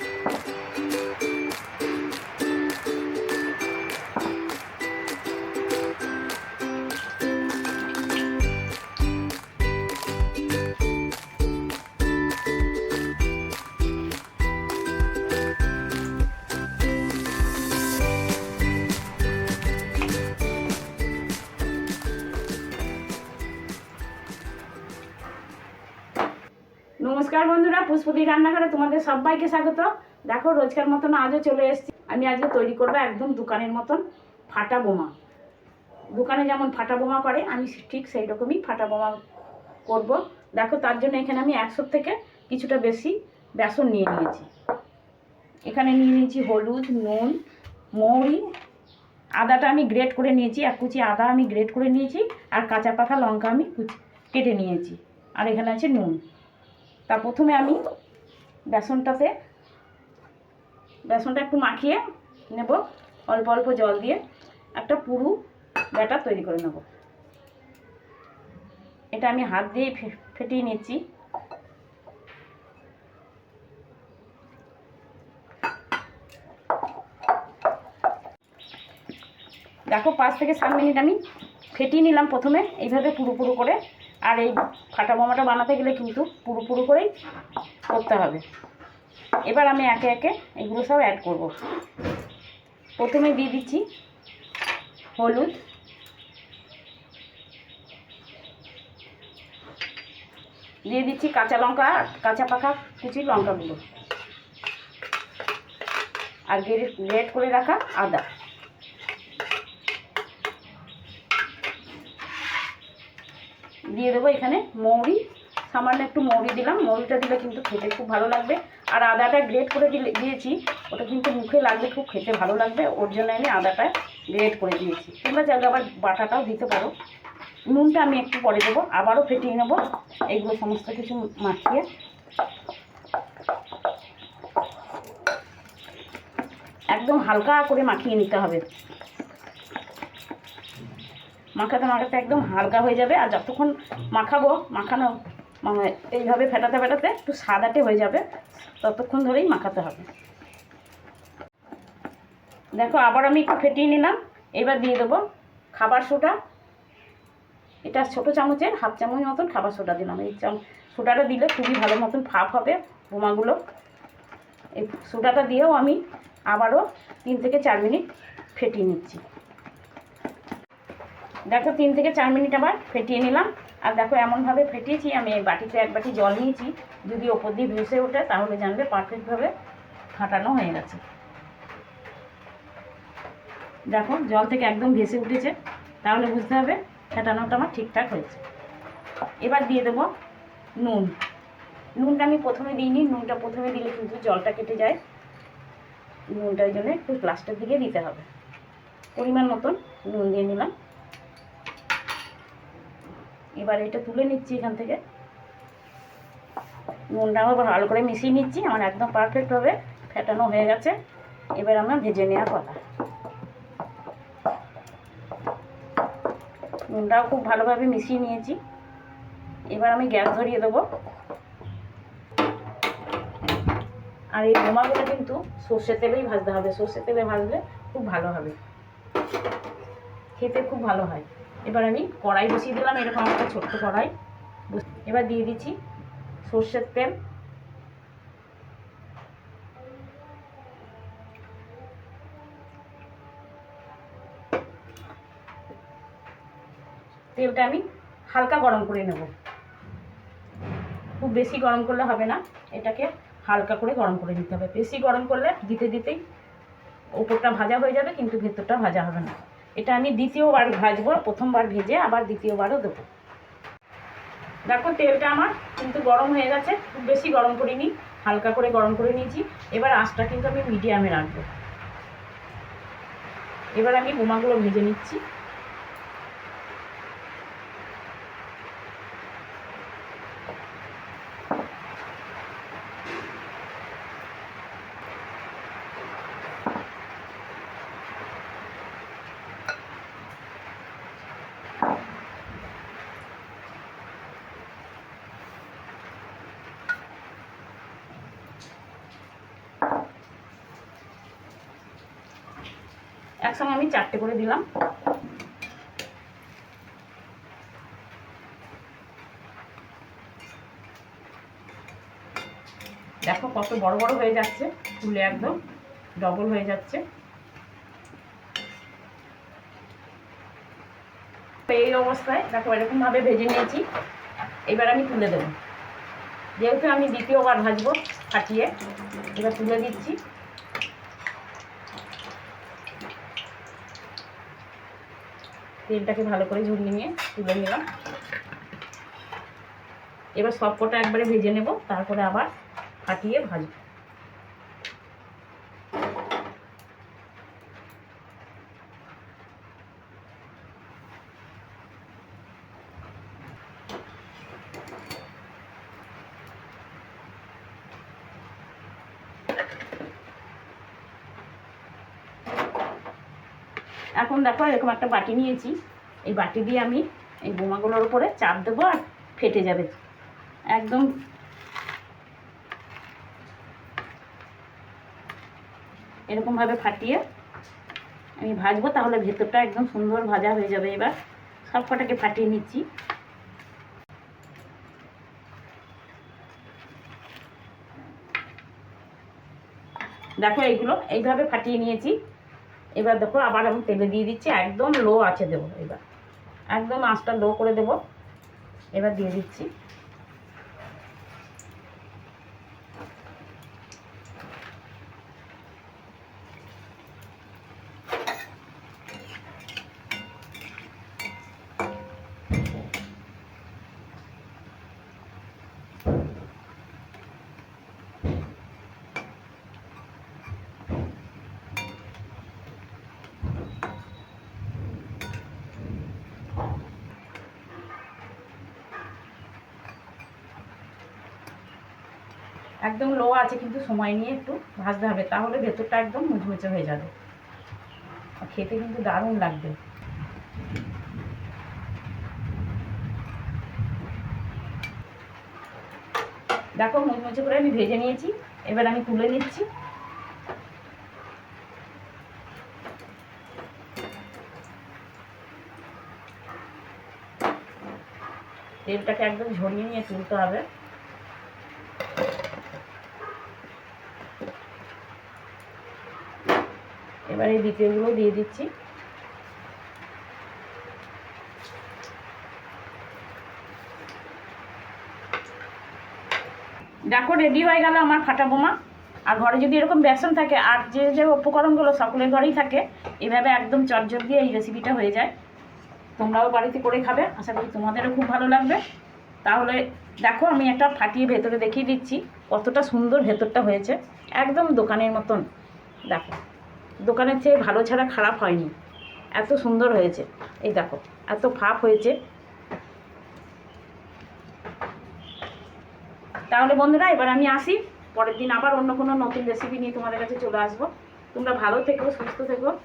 え? নমস্কার বন্ধুরা পুষ্পতি রান্নাঘরে তোমাদের সবাইকে স্বাগত। দেখো, রোজকার মতন আজও চলে এসেছি। আমি আজকে তৈরি করব একদম দোকানের মতন ফাটা বোমা। দোকানে যেমন ফাটা বোমা করে, আমি ঠিক সেই রকমই ফাটা বোমা করব। দেখো, তার জন্য এখানে আমি একশো থেকে কিছুটা বেশি বেসন নিয়ে নিয়েছি। এখানে নিয়ে নিয়েছি হলুদ, নুন, মৌরি। আদাটা আমি গ্রেট করে নিয়েছি, এক কুচি আদা আমি গ্রেট করে নিয়েছি, আর কাঁচা পাকা লঙ্কা আমি কেটে নিয়েছি। আর এখানে আছে নুন। তা প্রথমে আমি বেসনটাতে, বেসনটা একটু মাখিয়ে নেব, অল্প অল্প জল দিয়ে একটা পুরু ব্যাটার তৈরি করে নেব। এটা আমি হাত দিয়ে ফেটিয়ে নিচ্ছি। দেখো, পাঁচ থেকে সাত মিনিট আমি ফেটিয়ে নিলাম প্রথমে, এইভাবে পুরো পুরো করে। আর এই ফাটা বোমাটা বানাতে গেলে কিন্তু পুরো পুরো করেই করতে হবে। এবার আমি একে একে এগুলো সব অ্যাড করব। প্রথমে দিয়ে দিচ্ছি হলুদ। দিয়ে দিচ্ছি কাঁচা লঙ্কা কাঁচা পাকা কুচি লঙ্কাগুলো। আর গ্রেট গ্রেট করে রাখা আদা। দিয়ে দেবো এখানে মৌরি। সামান্য একটু মৌরি দিলাম। মৌরিটা দিলে কিন্তু খেতে খুব ভালো লাগবে। আর আদাটা গ্রেট করে দিয়েছি। ওটা কিন্তু মুখে লাগলে খুব খেতে ভালো লাগবে। ওর জন্য আমি আদাটা গ্রেট করে দিয়েছি। তোমরা চাইলে আবার বাটাটাও দিতে পারো। নুনটা আমি একটু পরে দেবো। আবারও ফেটিয়ে নেব। এগুলো সমস্ত কিছু মাখিয়ে। একদম হালকা করে মাখিয়ে নিতে হবে। মাখাতে মাখাতে একদম হালকা হয়ে যাবে। আর যতক্ষণ মাখাবো, মাখানো মানে এইভাবে ফেটাতে ফেটাতে একটু সাদাটে হয়ে যাবে, ততক্ষণ ধরেই মাখাতে হবে। দেখো, আবার আমি একটু ফেটিয়ে নিলাম। এবার দিয়ে দেবো খাবার সোডা। এটা ছোটো চামচের, হাফ চামচ মতন খাবার সোডা দিলাম। এই চাম সোডাটা দিলে খুবই ভালো মতন ফাপ হবে বোমাগুলো এই সোডাটা দিয়েও আমি আবারও তিন থেকে চার মিনিট ফেটিয়ে নিচ্ছি। দেখো, তিন থেকে চার মিনিট আবার ফেটিয়ে নিলাম। আর দেখো, এমনভাবে ফেটিয়েছি, আমি বাটিতে এক বাটি জল নিয়েছি। যদি ওপর দিয়ে ভেসে ওঠে, তাহলে জানবে পারফেক্টভাবে ফাটানো হয়ে গেছে। দেখো, জল থেকে একদম ভেসে উঠেছে। তাহলে বুঝতে হবে, ফেটানোটা আমার ঠিকঠাক হয়েছে। এবার দিয়ে দেবো নুন। নুনটা আমি প্রথমে দিইনি, নুনটা প্রথমে দিলে কিন্তু জলটা কেটে যায়। নুনটার জন্য একটু লাস্টের দিকে দিতে হবে। পরিমাণ মতন নুন দিয়ে নিলাম। এবার এটা তুলে নিচ্ছি এখান থেকে। নুনটা আমার ভালো করে মিশিয়ে নিচ্ছি, আমার একদম পারফেক্টভাবে ফেটানো হয়ে গেছে। এবার আমার ভেজে নেওয়ার কথা। নুনটাও খুব ভালোভাবে মিশিয়ে নিয়েছি। এবার আমি গ্যাস ধরিয়ে দেবো। আর এই বোমাগুলো কিন্তু সর্ষের তেলেই ভাজতে হবে। সর্ষের তেলে ভাজলে খুব ভালো হবে। খেতে খুব ভালো হয়। এবার আমি কড়াই বসিয়ে দিলাম, এরকম একটা ছোট্ট কড়াই। এবার দিয়ে দিচ্ছি সর্ষের তেল। তেলটা আমি হালকা গরম করে নেব। খুব বেশি গরম করলে হবে না, এটাকে হালকা করে গরম করে নিতে হবে। বেশি গরম করলে দিতে দিতেই ওপরটা ভাজা হয়ে যাবে, কিন্তু ভেতরটা ভাজা হবে না। এটা আমি দ্বিতীয়বার ভাজবো, প্রথমবার ভেজে আবার দ্বিতীয়বারও দেবো। দেখো তেলটা আমার কিন্তু গরম হয়ে গেছে, খুব বেশি গরম করিনি, হালকা করে গরম করে নিয়েছি। এবার আঁচটা কিন্তু আমি মিডিয়ামে রাখব। এবার আমি বোমাগুলো ভেজে নিচ্ছি। একসঙ্গে আমি চারটে করে দিলাম। দেখো কত বড় বড় হয়ে যাচ্ছে ফুলে একদম ডবল হয়ে যাচ্ছে। এই অবস্থায় দেখো এরকমভাবে ভেজে নিয়েছি। এবার আমি তুলে দেবো। যেহেতু আমি দ্বিতীয়বার ভাজবো, ফাটিয়ে এবার তুলে দিচ্ছি। তেলটাকে ভালো করে ঝুলিয়ে নিয়ে তুলে নিলাম। এবার সব কটা একবারে ভেজে নেব, তারপরে আবার ফাটিয়ে ভাজবো। এখন দেখো এরকম একটা বাটি নিয়েছি। এই বাটি দিয়ে আমি এই বোমাগুলোর উপরে চাপ দেবো আর ফেটে যাবে। একদম এরকমভাবে ফাটিয়ে আমি ভাজবো, তাহলে ভেতরটা একদম সুন্দর ভাজা হয়ে যাবে এবার। সব কটাকে ফাটিয়ে নিচ্ছি। দেখো এইগুলো, এইভাবে ফাটিয়ে নিয়েছি। এবার দেখো আবার আমি তেলে দিয়ে দিচ্ছি, একদম লো আছে দেবো এবার। একদম আঁচটা লো করে দেবো। এবার দিয়ে দিচ্ছি। একদম লো আছে, কিন্তু সময় নিয়ে একটু ভাজতে হবে, তাহলে ভেতরটা একদম মুচমুচে হয়ে যাবে। খেতে কিন্তু দারুণ লাগবে। দেখো মুচমুচে করে আমি ভেজে নিয়েছি, এবার আমি তুলে নিচ্ছি। তেলটাকে একদম ঝরিয়ে নিয়ে তুলতে হবে। এবার এই দ্বিতীয়গুলো দিয়ে দিচ্ছি। দেখো রেডি হয়ে গেল আমার ফাটা বোমা। আর ঘরে যদি এরকম বেসন থাকে, আর যে যে উপকরণগুলো সকলের ঘরেই থাকে, এভাবে একদম চটজট দিয়ে এই রেসিপিটা হয়ে যায়। তোমরাও বাড়িতে করে খাবে, আশা করি তোমাদেরও খুব ভালো লাগবে। তাহলে দেখো, আমি একটা ফাটিয়ে ভেতরে দেখিয়ে দিচ্ছি, কতটা সুন্দর ভেতরটা হয়েছে। একদম দোকানের মতন। দেখো। দোকানের চেয়ে ভালো ছাড়া খারাপ হয়নি। এত সুন্দর হয়েছে। এই দেখো, এত ফাপ হয়েছে। তাহলে বন্ধুরা, এবার আমি আসি। পরের দিন আবার অন্য কোনো নতুন রেসিপি নিয়ে তোমাদের কাছে চলে আসব। তোমরা ভালো থেকো, সুস্থ থেকো।